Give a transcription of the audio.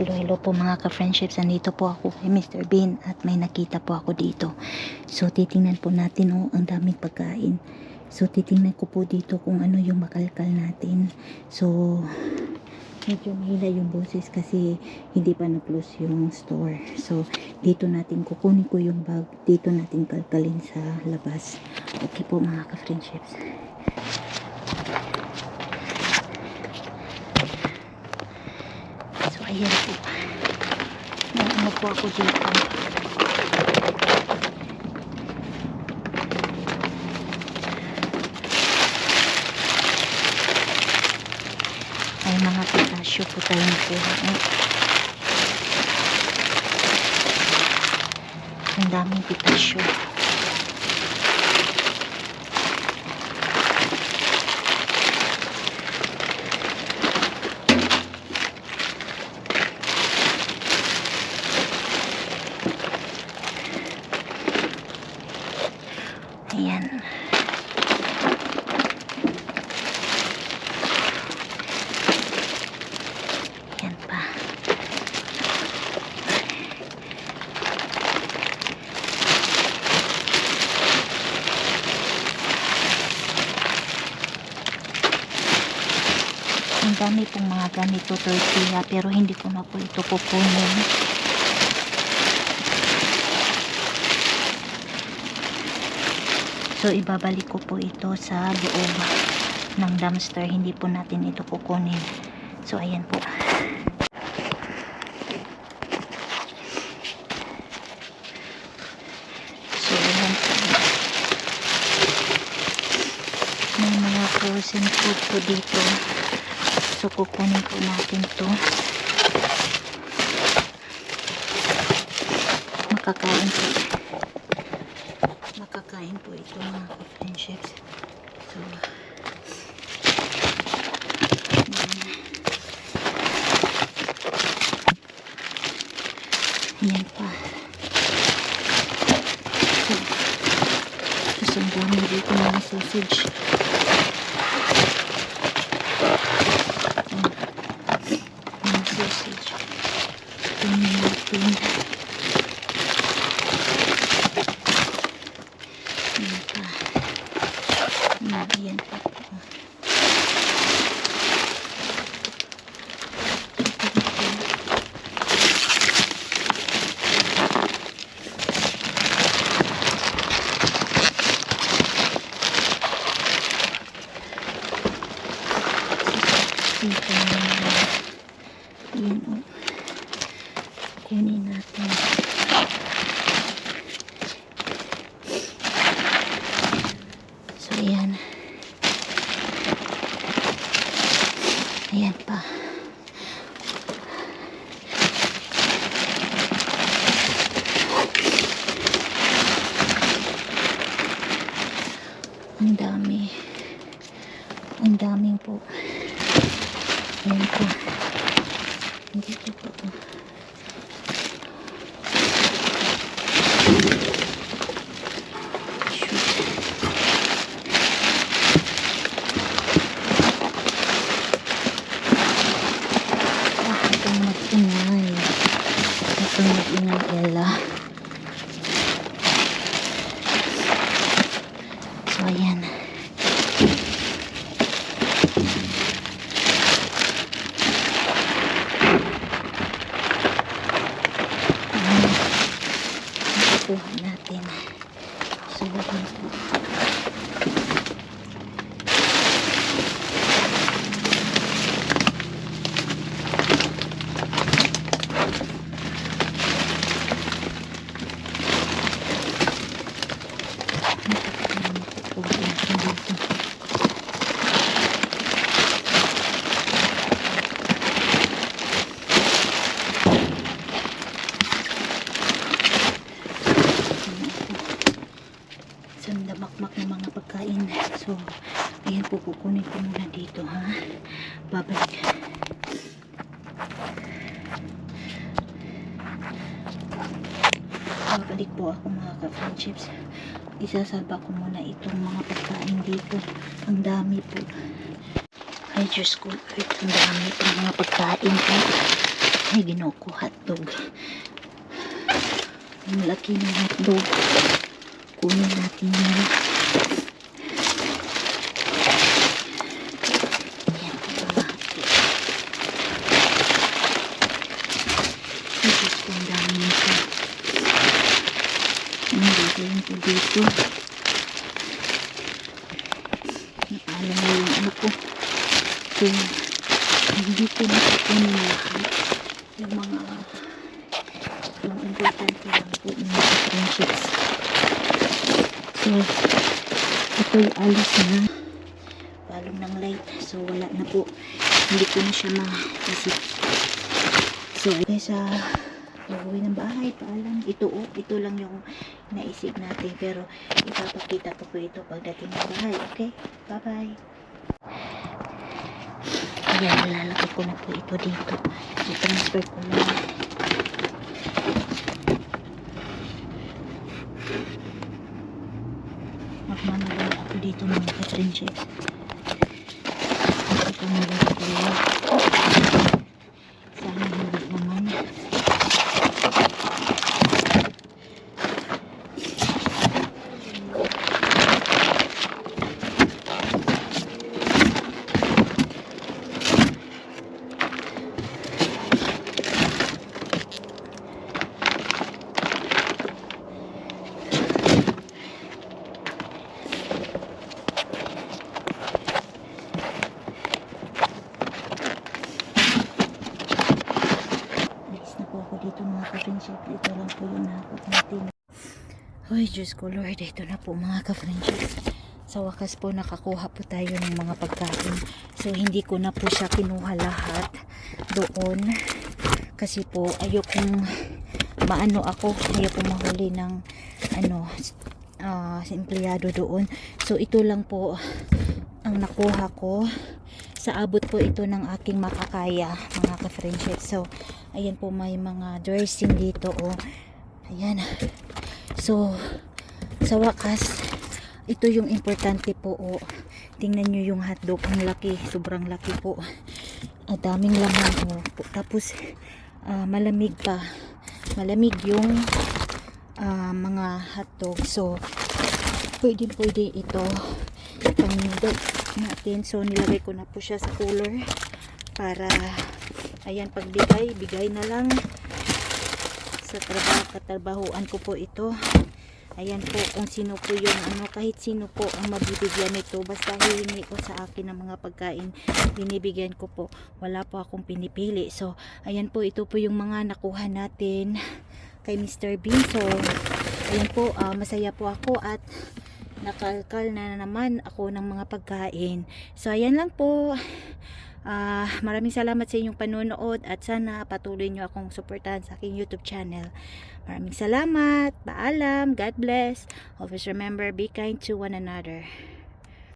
Hello, hello po mga ka-friendships. Nandito po ako kay Mr. Bean at may nakita po ako dito. So, titingnan po natin oh, ang daming pagkain. So, titingnan ko po dito kung ano yung makalkal natin. So, medyo mahina yung boses kasi hindi pa na-close yung store. So, dito natin kukunin ko yung bag. Dito natin kalkalin sa labas. Okay po mga ka-friendships. Ayan po. May ano po ako dito. May mga pitasyo po tayong kuha. Eh. Ang daming pitasyo. Dami pong mga ganito tortilla pero hindi ko na po ito kukunin. So, ibabalik ko po ito sa loob ng dumpster. Hindi po natin ito kukunin. So, ayan po. So, ayan po. May mga frozen food po dito. So, kukunin po natin to. Makakain po makakain po ito mga ka-friendships. So. Yan pa. So, tapos ang dami dito mga sausage. Yan. Mga sausage. Tingnan natin. Yan pa. Yan, yan pa. Ito na. Yan o. Kunin natin. So, ayan. Ayan pa. Ang dami. Ang daming po. Ayan po. Dito po. Nakukuha natin. Ayan po. Nakukuha natin dito. sandamakmak ng mga pagkain. So, ayan po, kukunin ko muna dito, ha? Babalik. Babalik po ako mga ka-friendships. Isasalba ko muna itong mga pagkain dito. Ang dami po. Ay, Diyos ko, Earth, ang dami po mga pagkain po. Ay, ginoo ko hotdog. Ang laki ng hotdog. Kunin natin. Yan po mga hotdog. Ay, Diyos ko, ang dami nito. Hindi ko yun po dito. Napaalam na yung ano ko. So, hindi ko nakukunin. Yung mga yung importante lang po yung mga friendships. So, ito'y alis na. Palong ng light. So, wala na po. Hindi ko na siya maisip. So, guys, sa uuwi ng bahay, paalam. Ito, oh, ito lang yung naisip natin. Pero, ipapakita ko po ito pagdating ng bahay. Okay? Bye-bye. Ayan, nilalagay ko na po ito dito. I-transfer ko na. Magmamadali ako dito mga ka-friendship. Ito na lang ko yun. Sana hindi naman. Bilis na po ako dito mga ka-friendship. Ito lang po yung nakakot natin. Hoy, Diyos ko Lord. Ito na po mga ka-friendship. Sa wakas po nakakuha po tayo ng mga pagkain. So hindi ko na po siya kinuha lahat doon. Kasi po ayokong maano ako. Ayokong mahuli ng ano ah empleyado doon. So ito lang po ang nakuha ko sa abot po ito ng aking makakaya mga ka-friendship so ayan po may mga dressing dito oh ayan so sa wakas ito yung importante po oh. Tingnan nyo yung hotdog. Ang laki sobrang laki po. Ang daming laman oh. Po- tapos ah, malamig pa. Malamig yung ah, mga hotdog. So pwede pwede ito pamindot natin. So nilagay ko na po siya sa cooler para ayan pagbigay bigay na lang sa trabaho katrabahuan ko po ito ayan po kung sino po yung ano kahit sino po ang mabibigyan nito basta hihingi ko sa akin ng mga pagkain binibigyan ko po wala po akong pinipili so ayan po ito po yung mga nakuha natin kay Mr. Bean so ayan po ah, masaya po ako at nakalkal na naman ako ng mga pagkain. So, ayan lang po. Ah, maraming salamat sa inyong panonood at sana patuloy nyo akong suportahan sa aking YouTube channel. Maraming salamat. Paalam. God bless. Always remember, be kind to one another.